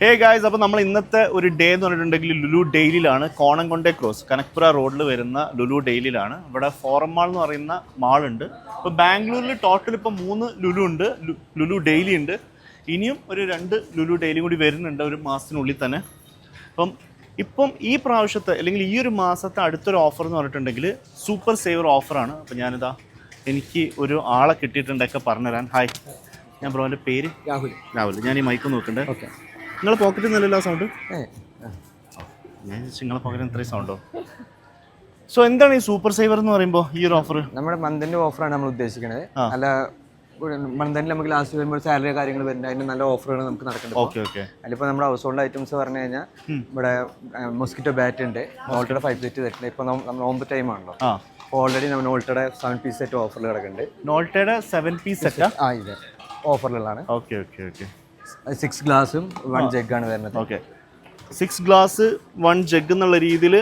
Hey guys അപ്പോൾ നമ്മൾ ഇന്നത്തെ ഒരു ഡേ എന്ന് പറഞ്ഞിട്ടുണ്ടെങ്കിൽ ലുലു ഡെയിലിലാണ് കോണംകൊണ്ടേ ക്രോസ് കനക്പുര റോഡിൽ വരുന്ന ലുലു ഡെയിലിലാണ്. ഇവിടെ ഫോറം മാൾ എന്ന് പറയുന്ന മാളുണ്ട്. ഇപ്പോൾ ബാംഗ്ലൂരിൽ ടോട്ടൽ ഇപ്പോൾ മൂന്ന് ലുലു ഉണ്ട് ലുലു ഡെയിലി ഉണ്ട്. ഇനിയും ഒരു രണ്ട് ലുലു ഡെയിലി കൂടി വരുന്നുണ്ട് ഒരു മാസത്തിനുള്ളിൽ തന്നെ. അപ്പം ഇപ്പം ഈ പ്രാവശ്യത്തെ അല്ലെങ്കിൽ ഈ ഒരു മാസത്തെ അടുത്തൊരു ഓഫർ എന്ന് പറഞ്ഞിട്ടുണ്ടെങ്കിൽ സൂപ്പർ സേവർ ഓഫറാണ് അപ്പം ഞാനിതാ എനിക്ക് ഒരു ആളെ കിട്ടിയിട്ടുണ്ടൊക്കെ പറഞ്ഞുതരാൻ. ഹായ് ഞാൻ ബ്രോന്റെ പേര്? രാഹുൽ. രാഹുൽ. ഞാൻ ഈ മൈക്ക് നോക്കുന്നുണ്ട് ഓക്കെ നിങ്ങളെ പോക്കറ്റിൽ നിന്നല്ലോ സൗണ്ട് ഞാൻ നിങ്ങളെ പോക്കറ്റിൽ ഇത്രയും സൗണ്ടോ സോ എന്താണ് ഈ സൂപ്പർ സേവർ എന്ന് പറയുമ്പോൾ ഈ ഒരു ഓഫർ നമ്മുടെ മന്തിന്റെ ഓഫറാണ് നമ്മൾ ഉദ്ദേശിക്കുന്നത് അല്ല മന്തിൽ നമുക്ക് ലാസ്റ്റ് വരുമ്പോൾ സാലറി കാര്യങ്ങൾ വരുന്നുണ്ട്. അതിന് നല്ല ഓഫറുകൾ നമുക്ക് നടക്കുന്നുണ്ട് ഓക്കെ ഓക്കെ അതിലിപ്പോൾ നമ്മുടെ ഹൗസ് ഹോൾഡ് ഐറ്റംസ് പറഞ്ഞു കഴിഞ്ഞാൽ ഇവിടെ മൊസ്കിറ്റോ ബാറ്റ് ഉണ്ട്. നോൾട്ടയുടെ ഫൈവ് സെറ്റ് സെറ്റ് ഇപ്പോൾ നമ്മൾ നോമ്പ് ടൈം ആണല്ലോ. ഓൾറെഡി നമ്മൾ നോൾട്ടയുടെ സെവൻ പീസ് സെറ്റ് ഓഫറിൽ കിടക്കുന്നുണ്ട്. നോൾട്ടയുടെ സെവൻ പീസ് സെറ്റ് ആ? ഇത് ഓഫറിലുള്ളതാണ് ഓക്കെ ഓക്കെ ഓക്കെ സിക്സ് ഗ്ലാസും വൺ ജഗ്ഗാണ് വരുന്നത്. Okay six glass one jug എന്നുള്ള രീതിയിൽ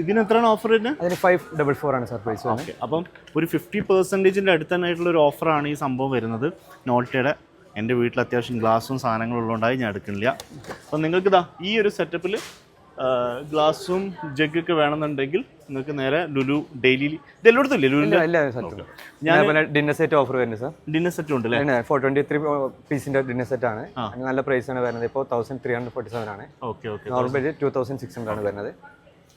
ഇതിന് എത്രയാണ് ഓഫർ അതിന് ഫൈവ് ഡബിൾ ഫോർ ആണ് സർപ്രൈസ് പ്രൈസ് ഓക്കെ അപ്പം ഒരു ഫിഫ്റ്റി പെർസെന്റേജിന്റെ അടുത്ത് തന്നെ ആയിട്ടുള്ള ഒരു ഓഫറാണ് ഈ സംഭവം വരുന്നത്. നോട്ടയുടെ എന്റെ വീട്ടിൽ അത്യാവശ്യം ഗ്ലാസും സാധനങ്ങളും ഉള്ളതുകൊണ്ടായി ഞാൻ എടുക്കുന്നില്ല. അപ്പം നിങ്ങൾക്ക് ഇതാ ഈ ഒരു സെറ്റപ്പിൽ ഗ്ലാസും ജഗ്ഗൊക്കെ വേണമെന്നുണ്ടെങ്കിൽ നിങ്ങൾക്ക് നേരെ ലുലു ഡെയിലി ഇത് എല്ലായിടത്തും ഇല്ലേ? സെറ്റും ഞാൻ ഡിന്നർ സെറ്റ് ഓഫർ വരുന്നത് സാർ ഡിന്നർ സെറ്റ് ഉണ്ട് അല്ലേ ഫോർ ട്വന്റി ത്രീ പീസിന്റെ ഡിന്നർ സെറ്റ് ആണ്. നല്ല പ്രൈസ് ആണ് വരുന്നത്. ഇപ്പോൾ thousand three hundred forty seven ആണ്. Okay okay. Normally two thousand six hundred ആണ് വരുന്നത്.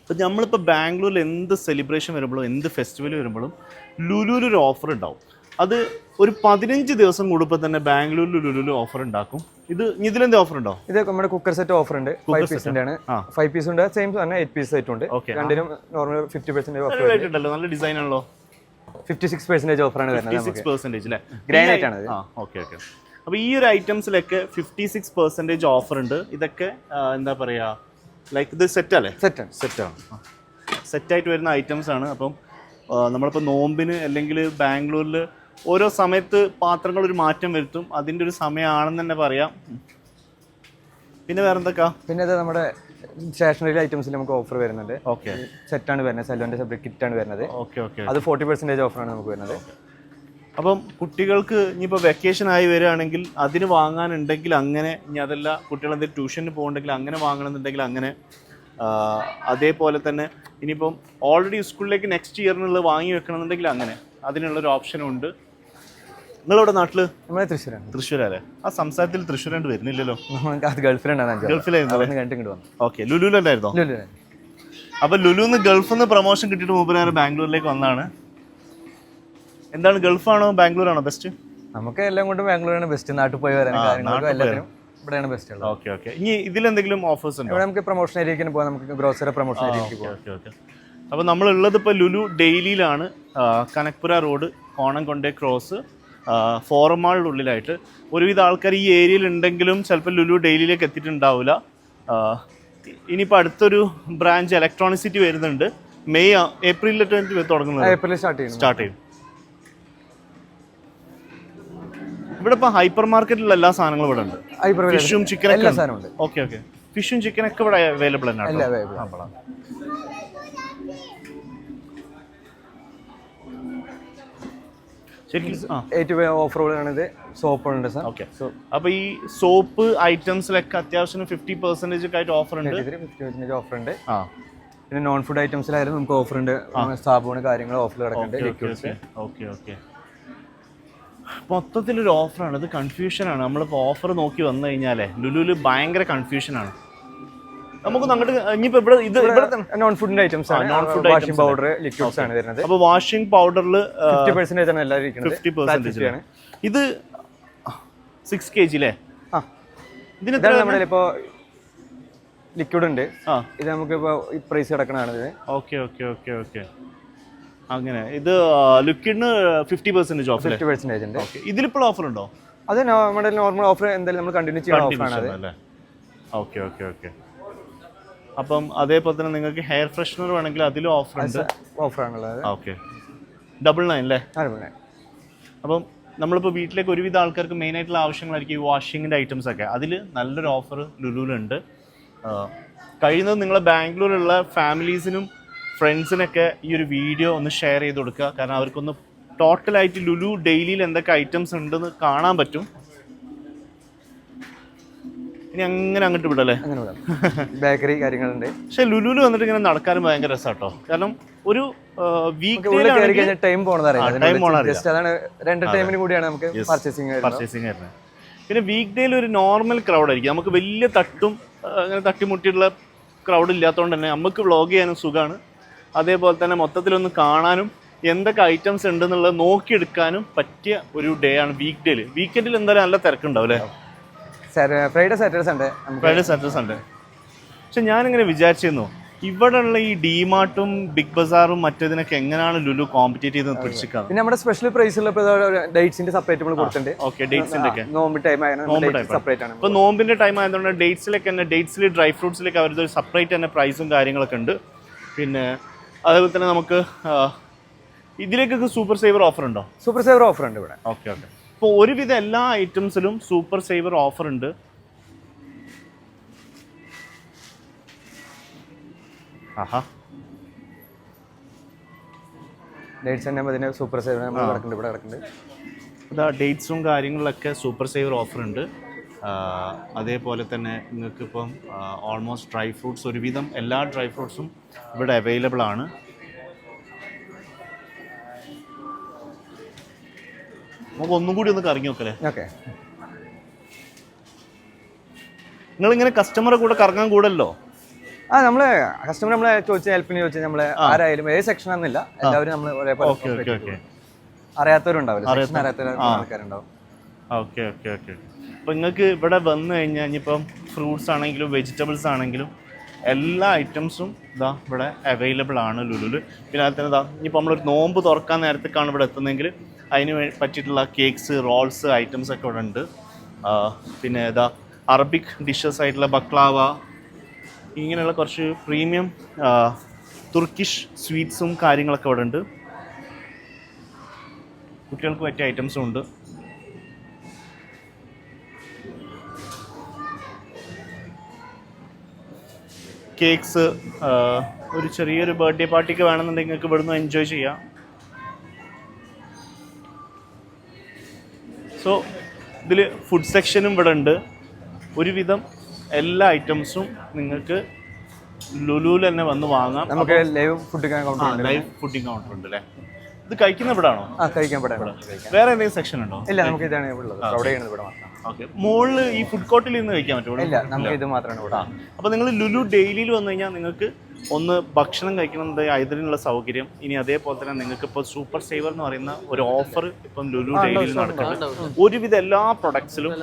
ഇപ്പം നമ്മളിപ്പോൾ ബാംഗ്ലൂരിൽ എന്ത് സെലിബ്രേഷൻ വരുമ്പോഴും എന്ത് ഫെസ്റ്റിവൽ വരുമ്പോഴും ലുലുവിൽ ഒരു ഓഫർ ഉണ്ടാവും. അത് ഒരു പതിനഞ്ച് ദിവസം കൂടുമ്പോൾ തന്നെ ബാംഗ്ലൂരിൽ ലുലുവിൽ ഓഫർ ഉണ്ടാക്കും. ഇത് ഇതിലെന്ത് ഓഫർ ഉണ്ടോ? ഇത് നമ്മുടെ കുക്കർ സെറ്റ് ഓഫർ ഉണ്ട്. ഫൈവ് പീസിന്റെ ആണ് ഫൈവ് പീസ് ഉണ്ട്. സെയിം തന്നെ എയ്റ്റ് പീസ് സെറ്റ് ഉണ്ട്. രണ്ടിനും നോർമൽ ഫിഫ്റ്റി പെർസെന്റേജ് ഓഫർ ആയിട്ടുണ്ടല്ലോ ഉണ്ടല്ലോ. നല്ല ഡിസൈൻ ആണല്ലോ. ഫിഫ്റ്റി സിക്സ് പെർസെന്റേജ് ഓഫറാണ് വരുന്നത് ഗ്രാനൈറ്റ് ആണ് അപ്പൊ ആ ഓക്കെ ഓക്കെ അപ്പോൾ ഈ ഒരു ഐറ്റംസിലൊക്കെ ഫിഫ്റ്റി സിക്സ് പെർസെന്റേജ് ഓഫർ ഉണ്ട്. ഇതൊക്കെ എന്താ പറയാ? ലൈക്ക് ഇത് സെറ്റ് അല്ലേ? സെറ്റ് ആണ്. സെറ്റ് ആയിട്ട് വരുന്ന ഐറ്റംസ് ആണ്. അപ്പം നമ്മളിപ്പോൾ നോമ്പിന് അല്ലെങ്കിൽ ബാംഗ്ലൂരിൽ ഓരോ സമയത്ത് പാത്രങ്ങൾ ഒരു മാറ്റം വരുത്തും. അതിന്റെ ഒരു സമയമാണെന്ന് തന്നെ പറയാം. പിന്നെ വേറെ എന്തൊക്കെയാ പിന്നെ ഇത് നമ്മുടെ സ്റ്റേഷനറി ഐറ്റംസിൽ നമുക്ക് ഓഫർ വരുന്നുണ്ട്. ഓക്കെ. സെറ്റ് ആണ് വരുന്നത്. സെല്ലോന്റെ സെപ്പറേറ്റ് കിറ്റ് ആണ് വരുന്നത്. ഓക്കെ ഓക്കെ അത് ഫോർട്ടി പെർസെന്റേജ് ഓഫറാണ് നമുക്ക് വരുന്നത്. അപ്പം കുട്ടികൾക്ക് ഇനിയിപ്പോൾ വെക്കേഷൻ ആയി വരികയാണെങ്കിൽ അതിന് വാങ്ങാനുണ്ടെങ്കിൽ അങ്ങനെ ഇനി അതല്ല കുട്ടികൾ എന്തെങ്കിലും ട്യൂഷന് പോകണമെങ്കിൽ അങ്ങനെ വാങ്ങണമെന്നുണ്ടെങ്കിൽ അങ്ങനെ അതേപോലെ തന്നെ ഇനിയിപ്പം ഓൾറെഡി സ്കൂളിലേക്ക് നെക്സ്റ്റ് ഇയറിനുള്ളത് വാങ്ങി വെക്കണമെന്നുണ്ടെങ്കിൽ അങ്ങനെ. അതിനുള്ളൊരു ഓപ്ഷനും ഉണ്ട്. നിങ്ങളിവിടെ നാട്ടിൽ? നമ്മളെ തൃശ്ശൂരാണ്. തൃശ്ശൂരല്ലേ? ആ സംസാരത്തിൽ തൃശ്ശൂരാണ്ട് വരുന്നില്ലല്ലോ. അത് ഗൾഫിലായിരുന്നു അപ്പൊ കണ്ടിട്ട് ഇങ്ങോട്ട് വന്നു. ഓക്കെ ലുലുവിലുണ്ടായിരുന്നോ? ലുലു. അപ്പം ലുലുന്ന് ഗൾഫിൽ നിന്ന് പ്രൊമോഷൻ കിട്ടിയിട്ട് മൂപ്പനാറ് ബാംഗ്ലൂരിലേക്ക് വന്നാണ് എന്താണ് ഗൾഫാണോ ബാംഗ്ലൂരാണോ ബെസ്റ്റ് നമുക്ക് എല്ലാം കൊണ്ടും ബാംഗ്ലൂരാണ് ബെസ്റ്റ് നാട്ടിൽ പോയി വരാനും കാര്യങ്ങൾക്കും എല്ലാത്തിനും ഇവിടെയാണ് ബെസ്റ്റ് ഉള്ളത്. Okay okay. ഇനി ഇതിലെന്തെങ്കിലും ഓഫേഴ്സ് ഉണ്ടോ? ഇവിടെ നമുക്ക് പ്രൊമോഷൻ ഏരിയക്ക് പോകാം നമുക്ക് ഗ്രോസറി പ്രൊമോഷൻ ഏരിയക്ക് പോകാം ഓക്കെ ഓക്കെ അപ്പോൾ നമ്മളുള്ളത് ഇപ്പോൾ Lulu ഡെയിലിയിലാണ് Kanakpura road Konanakunte cross Forum മാളിന്റെ ഉള്ളിലായിട്ട്. ഒരുവിധ ആൾക്കാർ ഈ ഏരിയയിൽ ഉണ്ടെങ്കിലും ചിലപ്പോൾ ലുലു ഡെയിലിയിലേക്ക് എത്തിയിട്ടുണ്ടാവില്ല ഇനിയിപ്പോൾ അടുത്തൊരു ബ്രാഞ്ച് ഇലക്ട്രോണിക് സിറ്റി വരുന്നുണ്ട്. മെയ് ഏപ്രിലിൽ തുടങ്ങുന്നത്. ഏപ്രിൽ സ്റ്റാർട്ട് ചെയ്യും സ്റ്റാർട്ട് ചെയ്യും. ഇവിടെ ഇപ്പോൾ ഹൈപ്പർ മാർക്കറ്റിലുള്ള എല്ലാ സാധനങ്ങളും ഇവിടെ ഉണ്ട്. ഫിഷും ചിക്കനും ഉണ്ട്. ഓക്കെ ഓക്കെ ഫിഷും ചിക്കനൊക്കെ ഇവിടെ അവൈലബിൾ തന്നെ ശരിക്കും ഇത് സോപ്പുകളുണ്ട് സാർ. ഓക്കെ അപ്പൊ ഈ സോപ്പ് ഐറ്റംസിലൊക്കെ അത്യാവശ്യം ഫിഫ്റ്റി പെർസെന്റേജ് ഒക്കെ ആയിട്ട് ഓഫർ ഉണ്ട് ഫിഫ്റ്റി ഓഫർ ഉണ്ട് പിന്നെ നോൺ ഫുഡ് ഐറ്റംസിലായാലും നമുക്ക് ഓഫർ ഉണ്ട് സാബൂണ് കാര്യങ്ങൾ ഓഫർ കിടക്കുന്നുണ്ട്. ലിക്വിഡ്സ് ഓക്കെ ഓക്കെ മൊത്തത്തിലൊരു ഓഫറാണ്. ഇത് കൺഫ്യൂഷനാണ് നമ്മളിപ്പോൾ ഓഫർ നോക്കി വന്നു കഴിഞ്ഞാലേ ലുലുവിൽ ഭയങ്കര കൺഫ്യൂഷനാണ് നമുക്കൊന്ന് അങ്ങോട്ട് ഇനിയിപ്പോൾ ഇവിടെ ഇത് ഇവിടെ നോൺ ഫുഡിന്റെ ഐറ്റംസ് ആണ്. Non food washing powder liquids ആണ് വരുന്നത്. അപ്പോൾ വാഷിംഗ് പൗഡറിൽ ഫിഫ്റ്റി പെർസെന്റേജ് ആണ് എല്ലാവരും ഇരിക്കുന്നത്. ഫിഫ്റ്റി പെർസെന്റേജ് ആണ്. ഇത് സിക്സ് കെ ജി അല്ലേ ആ. ഇതിന് നമ്മുടെ ഇപ്പോൾ ലിക്വിഡ് ഉണ്ട്. ഇത് നമുക്ക് ഇപ്പോൾ പ്രൈസ് കിടക്കണതാണ് ഇത്. ഓക്കെ ഓക്കെ ഓക്കെ ഓക്കെ അങ്ങനെ. ഇത് ലിക്വിഡിന് fifty percentage off fifty percentage ഉണ്ട്. ഇതിലിപ്പോൾ ഓഫർ ഉണ്ടോ? അത് നമ്മുടെ നോർമൽ ഓഫർ എന്തായാലും നമ്മൾ കണ്ടിന്യൂ ചെയ്യുന്ന ഓഫറാണ് അത്. ഓക്കെ ഓക്കെ ഓക്കെ അപ്പം അതേപോലെ തന്നെ നിങ്ങൾക്ക് ഹെയർ ഫ്രഷ്നർ വേണമെങ്കിൽ അതിലും ഓഫർ ഉണ്ട്. ഓഫറാണുള്ളത് ഓക്കെ ഡബിൾ നയൻ അല്ലേ അപ്പം നമ്മളിപ്പോൾ വീട്ടിലേക്ക് ഒരുവിധ ആൾക്കാർക്ക് മെയിൻ ആയിട്ടുള്ള ആവശ്യങ്ങളായിരിക്കും ഈ വാഷിങ്ങിന്റെ ഐറ്റംസ് ഒക്കെ. അതിൽ നല്ലൊരു ഓഫർ ലുലുവിലുണ്ട്. കഴിയുന്നത് നിങ്ങളെ ബാംഗ്ലൂരിലുള്ള ഫാമിലീസിനും ഫ്രണ്ട്സിനൊക്കെ ഈ ഒരു വീഡിയോ ഒന്ന് ഷെയർ ചെയ്ത് കൊടുക്കുക. കാരണം അവർക്കൊന്ന് ടോട്ടലായിട്ട് ലുലു ഡെയിലിയിൽ എന്തൊക്കെ ഐറ്റംസ് ഉണ്ടെന്ന് കാണാൻ പറ്റും. ഇനി അങ്ങനെ അങ്ങോട്ട് വിടല്ലേ? അങ്ങനെ വിടാം. ബേക്കറി കാര്യങ്ങളുണ്ട്. പക്ഷെ ലുലുലു വന്നിട്ട് ഇങ്ങനെ നടക്കാനും ഭയങ്കര രസമാട്ടോ കാരണം ഒരു വീക്ക് ഉള്ളിൽ കയറി കഴിഞ്ഞാൽ ടൈം പോണത് ജസ്റ്റ് അതാണ് രണ്ട് ടൈമിന് കൂടിയാണ് നമുക്ക് പർച്ചേസിങ് പർച്ചേസിങ് വരുന്നത്. പിന്നെ വീക്ക് ഡേയിൽ ഒരു നോർമൽ ക്രൗഡ് ആയിരിക്കും. നമുക്ക് വലിയ തട്ടും അങ്ങനെ തട്ടിമുട്ടിയിട്ടുള്ള ക്രൗഡ് ഇല്ലാത്തതുകൊണ്ട് തന്നെ നമുക്ക് വ്ളോഗ് ചെയ്യാനും സുഖമാണ് അതേപോലെ തന്നെ മൊത്തത്തിലൊന്ന് കാണാനും എന്തൊക്കെ ഐറ്റംസ് ഉണ്ടെന്നുള്ളത് നോക്കിയെടുക്കാനും പറ്റിയ ഒരു ഡേ ആണ് വീക്ക് ഡേയിൽ വീക്കെൻഡിൽ എന്തായാലും നല്ല തിരക്കുണ്ടാവും അല്ലേ? Friday Saturday Sunday Friday Saturday Sunday പക്ഷെ ഞാനിങ്ങനെ വിചാരിച്ചിരുന്നു ഇവിടെയുള്ള ഈ ഡിമാർട്ടും ബിഗ് ബസാറും മറ്റേതിനൊക്കെ എങ്ങനെയാണ് ലുലു കോമ്പറ്റേറ്റ് ചെയ്ത് പിടിച്ചിരിക്കുക പിന്നെ നമ്മുടെ സ്പെഷ്യൽ പ്രൈസ് ഉള്ള ഡേറ്റ്സിന്റെ സെപ്പറേറ്റ് നമ്മൾ കൊടുത്തിട്ടുണ്ട്. ഓക്കെ ഡേറ്റ്സിന്റെ ഒക്കെ. നോമ്പ് ടൈം നോമ്പ് time സെപ്പറേറ്റ് ആണ്. ഇപ്പൊ നോമ്പിന്റെ ടൈം ആയതുകൊണ്ട് ഡേറ്റ്സിലൊക്കെ തന്നെ ഡേറ്റ്സിൽ ഡ്രൈ ഫ്രൂട്ട്സിലേക്ക് അവരുടെ സെപ്പറേറ്റ് തന്നെ പ്രൈസും കാര്യങ്ങളൊക്കെ ഉണ്ട്. പിന്നെ അതേപോലെ തന്നെ നമുക്ക് ഇതിലേക്കൊക്കെ സൂപ്പർ സേവർ ഓഫർ ഉണ്ടോ? സൂപ്പർ സേവർ ഓഫർ ഉണ്ട് ഇവിടെ. ഓക്കെ ഓക്കെ ഇപ്പോൾ ഒരുവിധ എല്ലാ ഐറ്റംസിലും സൂപ്പർ സേവർ ഓഫർ ഉണ്ട് ആഹാ. ഡേറ്റ്സ് തന്നെ അതിന് സൂപ്പർ സേവർ നമ്മൾ കിടക്കുന്നുണ്ട് ഇവിടെ കിടക്കുന്നുണ്ട് ഇതാ ഡേറ്റ്സും കാര്യങ്ങളിലൊക്കെ സൂപ്പർ സേവർ ഓഫർ ഉണ്ട് അതേപോലെ തന്നെ നിങ്ങൾക്കിപ്പം ഓൾമോസ്റ്റ് ഡ്രൈ ഫ്രൂട്ട്സ് ഒരുവിധം എല്ലാ ഡ്രൈ ഫ്രൂട്ട്സും ഇവിടെ അവൈലബിൾ ആണ്. നമുക്ക് ഒന്നും കൂടി ഒന്ന് കറങ്ങി നോക്കല്ലേ? ഓക്കെ. നിങ്ങളിങ്ങനെ കസ്റ്റമറെ കൂടെ കറങ്ങാൻ കൂടല്ലോ? ആ നമ്മൾ കസ്റ്റമർ നമ്മളെ ചോദിച്ച ഹെൽപ്പിന് ചോദിച്ചാൽ നമ്മൾ ആരായാലും ഏത് സെക്ഷൻ ആണെന്നില്ല എല്ലാവരും നമ്മൾ ഒരേപോലെ ഓക്കെ ഓക്കെ ഓക്കെ. അറിയാത്തവരുണ്ടാവില്ല. സെക്ഷൻ അറിയാത്ത ആൾക്കാരുണ്ടാവും. Okay okay okay. അപ്പോൾ നിങ്ങൾക്ക് ഇവിടെ വന്നു കഴിഞ്ഞാൽ ഇനിയിപ്പം ഫ്രൂട്ട്സ് ആണെങ്കിലും വെജിറ്റബിൾസ് ആണെങ്കിലും എല്ലാ ഐറ്റംസും ഇതാ ഇവിടെ അവൈലബിൾ ആണ് ലുലുൽ. പിന്നെ അതിൽ തന്നെ ഇതാ ഇനിയിപ്പോൾ നമ്മളൊരു നോമ്പ് തുറക്കാൻ നേരത്തേക്കാണ് ഇവിടെ എത്തുന്നതെങ്കിൽ അതിന് പറ്റിയിട്ടുള്ള കേക്ക്സ് റോൾസ് ഐറ്റംസ് ഒക്കെ ഇവിടെ ഉണ്ട്. പിന്നെ ഏതാ അറബിക് ഡിഷസ് ആയിട്ടുള്ള ബക്ലാവ ഇങ്ങനെയുള്ള കുറച്ച് പ്രീമിയം തുർക്കിഷ് സ്വീറ്റ്സും കാര്യങ്ങളൊക്കെ ഇവിടെ ഉണ്ട്. കുട്ടികൾക്ക് പറ്റിയ ഐറ്റംസും ഉണ്ട്. കേക്ക്സ് ഒരു ചെറിയൊരു ബർത്ത്ഡേ പാർട്ടിക്ക് വേണമെന്നുണ്ടെങ്കിൽ നിങ്ങൾക്ക് ഇവിടുന്ന് എൻജോയ് ചെയ്യാം. സോ ഇതിൽ ഫുഡ് സെക്ഷനും ഇവിടെ ഉണ്ട് ഒരുവിധം എല്ലാ ഐറ്റംസും നിങ്ങൾക്ക് ലുലുവിൽ തന്നെ വന്ന് വാങ്ങാം. നമുക്ക് ലൈവ് ഫുഡ് കൗണ്ടർ ഉണ്ട് ലൈവ് ഫുഡിങ് കൗണ്ടർ ഉണ്ട് അല്ലേ ഇത് കഴിക്കുന്ന ഇവിടെ ആണോ ആ കഴിക്കാൻ ഇവിടെ. വേറെ എന്തെങ്കിലും സെക്ഷൻ ഉണ്ടോ? ഇല്ല നമുക്ക് ഇതാണ് ഇവിടെ ഉള്ളത്. അവിടെ ഇവിടെ മാത്രം മുകളിൽ ഈ ഫുഡ് കോർട്ടിൽ നിന്ന് കഴിക്കാൻ പറ്റുമോ? ഇല്ല നമുക്ക് ഇത് മാത്രമാണ് ഇവിടെ അപ്പോൾ നിങ്ങൾ ലുലു ഡെയിലിയിൽ വന്നു കഴിഞ്ഞാൽ നിങ്ങൾക്ക് ഒന്ന് ഭക്ഷണം കഴിക്കണമെന്നത് അതിനുള്ള സൗകര്യം. ഇനി അതേപോലെ തന്നെ നിങ്ങൾക്ക് ഇപ്പോൾ സൂപ്പർ സേവർ എന്ന് പറയുന്ന ഒരു ഓഫർ ഇപ്പം ലുലു ഡെയിലിയിൽ നടക്കുന്നുണ്ട്. ഒരുവിധ എല്ലാ പ്രൊഡക്ട്സിലും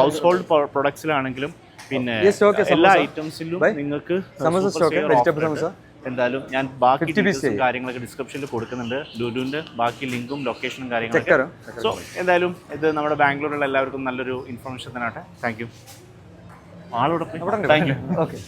ഹൗസ് ഹോൾഡ് പ്രൊഡക്ട്സിലാണെങ്കിലും പിന്നെ എല്ലാ ഐറ്റംസിലും നിങ്ങൾക്ക് സമോസ സ്റ്റോക്ക്. സമോസ. എന്തായാലും ഞാൻ ബാക്കി 50 piece details ഉം ചെയ്യും. കാര്യങ്ങളൊക്കെ ഡിസ്ക്രിപ്ഷനിൽ കൊടുക്കുന്നുണ്ട്. ലുലുവിന്റെ ബാക്കി ലിങ്കും ലൊക്കേഷനും കാര്യങ്ങളൊക്കെ. സോ എന്തായാലും ഇത് നമ്മുടെ ബാംഗ്ലൂരിലുള്ള എല്ലാവർക്കും നല്ലൊരു ഇൻഫർമേഷൻ തന്നെയാട്ടെ thank you ആളോടൊപ്പം. Thank you okay